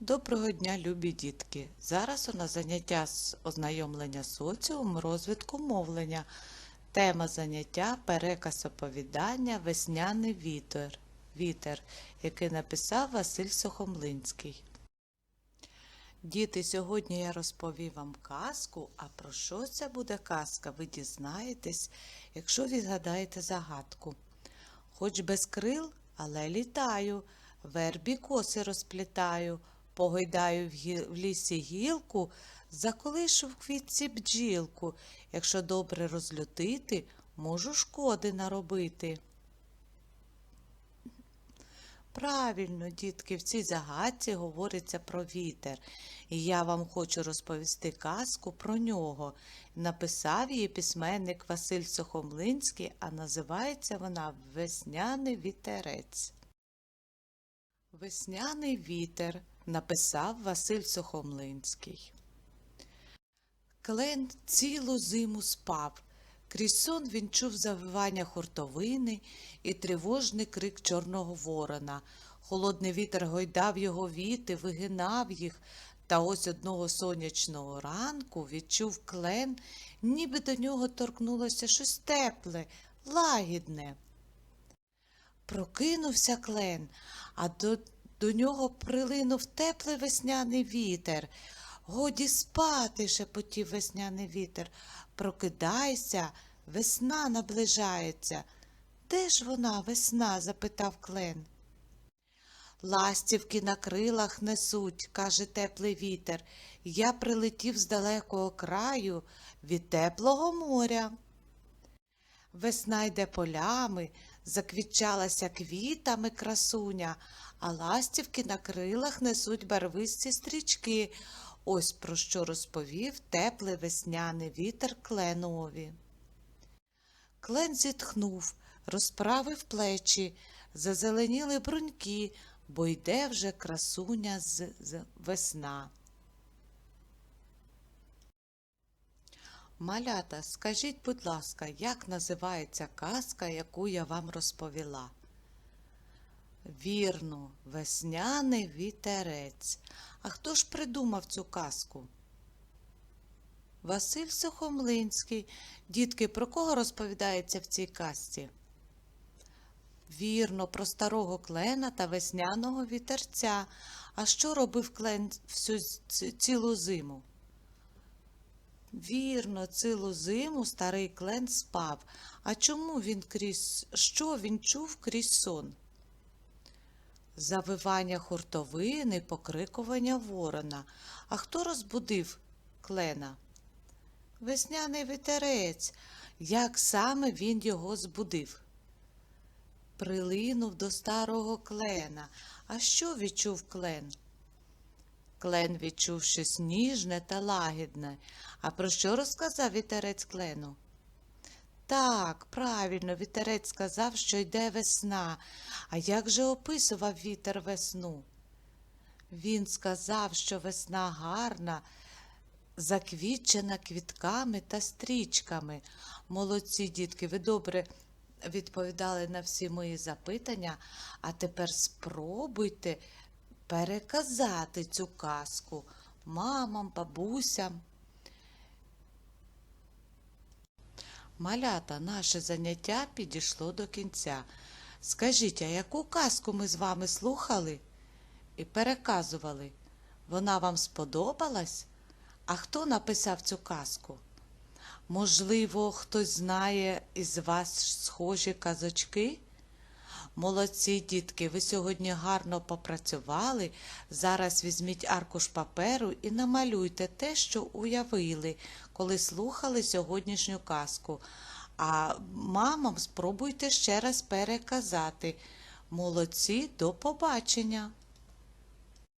Доброго дня, любі дітки! Зараз у нас заняття з ознайомлення з соціумом, розвитку мовлення. Тема заняття переказ оповідання Весняний вітер, вітер, який написав Василь Сухомлинський. Діти, сьогодні я розповім вам казку, а про що це буде казка, ви дізнаєтесь, якщо відгадаєте загадку. Хоч без крил, але літаю, вербі коси розплітаю, погойдаю в, лісі гілку, заколишу в квітці бджілку. Якщо добре розлютити, можу шкоди наробити. Правильно, дітки, в цій загадці говориться про вітер. І я вам хочу розповісти казку про нього. Написав її письменник Василь Сухомлинський, а називається вона Весняний вітерець. Весняний вітер написав Василь Сухомлинський. Клен цілу зиму спав. Крізь сон він чув завивання хуртовини і тривожний крик чорного ворона. Холодний вітер гойдав його віти, вигинав їх, та ось одного сонячного ранку відчув клен, ніби до нього торкнулося щось тепле, лагідне. Прокинувся клен, а до, до нього прилинув теплий весняний вітер. Годі спати, шепотів весняний вітер. Прокидайся, весна наближається. Де ж вона, весна? запитав клен. Ластівки на крилах несуть, каже теплий вітер. Я прилетів з далекого краю від теплого моря. Весна йде полями, заквітчалася квітами красуня, а ластівки на крилах несуть барвисті стрічки. Ось про що розповів теплий весняний вітер кленові. Клен зітхнув, розправив плечі, зазеленіли бруньки, бо йде вже красуня з, з весна. Малята, скажіть, будь ласка, як називається казка, яку я вам розповіла? Вірно, весняний вітерець. А хто ж придумав цю казку? Василь Сухомлинський. Дітки, про кого розповідається в цій казці? Вірно, про старого клена та весняного вітерця. А що робив клен всю цілу зиму? Вірно, цілу зиму старий клен спав. А чому він крізь що він чув крізь сон? Завивання хуртовини, покрикування ворона. А хто розбудив клена? Весняний вітерець. Як саме він його збудив? Прилинув до старого клена. А що відчув клен? Клен відчув щось ніжне та лагідне. А про що розказав вітерець клену? Так, правильно, вітерець сказав, що йде весна. А як же описував вітер весну? Він сказав, що весна гарна, заквітчена квітками та стрічками. Молодці, дітки, ви добре відповідали на всі мої запитання, а тепер спробуйте переказати цю казку мамам, бабусям. Малята, наше заняття підійшло до кінця. Скажіть, а яку казку ми з вами слухали і переказували? Вона вам сподобалась? А хто написав цю казку? Можливо, хтось знає із вас схожі казочки? Молодці, дітки, ви сьогодні гарно попрацювали. Зараз візьміть аркуш паперу і намалюйте те, що уявили, коли слухали сьогоднішню казку. А мамам спробуйте ще раз переказати. Молодці, до побачення!